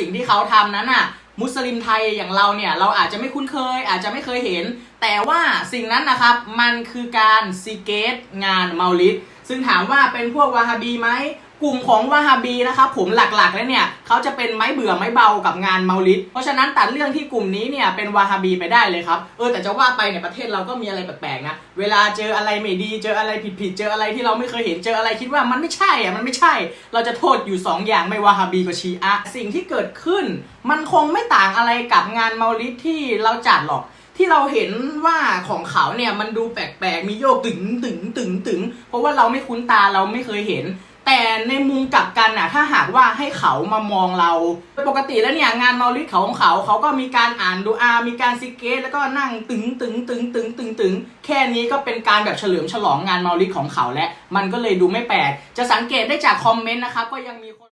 สิ่งที่เขาทำนั้นอะ มุสลิมไทยอย่างเราเนี่ย เราอาจจะไม่คุ้นเคย อาจจะไม่เคยเห็น แต่ว่าสิ่งนั้นนะครับ มันคือการซีเกตงานเมาลิด ซึ่งถามว่าเป็นพวกวาฮาบีไหมกลุ่มของวาฮาบีนะครับผมหลักๆแล้วเนี่ยเขาจะเป็นไม้เบื่อไม้เบากับงานเมาลิดเพราะฉะนั้นตัดเรื่องที่กลุ่มนี้เนี่ยเป็นวาฮาบีไปได้เลยครับเออแต่จะว่าไปเนี่ยประเทศเราก็มีอะไรแปลกๆนะเวลาเจออะไรไม่ดีเจออะไรผิดๆเจออะไรที่เราไม่เคยเห็นเจออะไรคิดว่ามันไม่ใช่อะมันไม่ใช่ เราจะโทษอยู่ 2 อย่างไม่วาฮาบีกับชีอะสิ่งที่เกิดขึ้น มันคงไม่ต่างอะไรกับงานเมาลิดที่เราจัดหรอก ที่เราเห็นว่าของเขาเนี่ยมันดูแปลกๆ มีโยกตึงตึงตึงตึงเพราะว่าเราไม่คุ้นตาเราไม่เคยเห็น แต่ในมุมกลับกันน่ะถ้าหากว่าให้เขามามองเรา ปกติแล้วเนี่ยงานเมาลิดเขาของเขา เขาก็มีการอ่านดูอา มีการซิกเกตแล้วก็นั่งตึงตึงตึงตึงตึงตึงแค่นี้ก็เป็นการแบบเฉลิมฉลองงานเมาลิดของเขาแล้วมันก็เลยดูไม่แปลกจะสังเกตได้จากคอมเมนต์นะครับก็ยังมีคน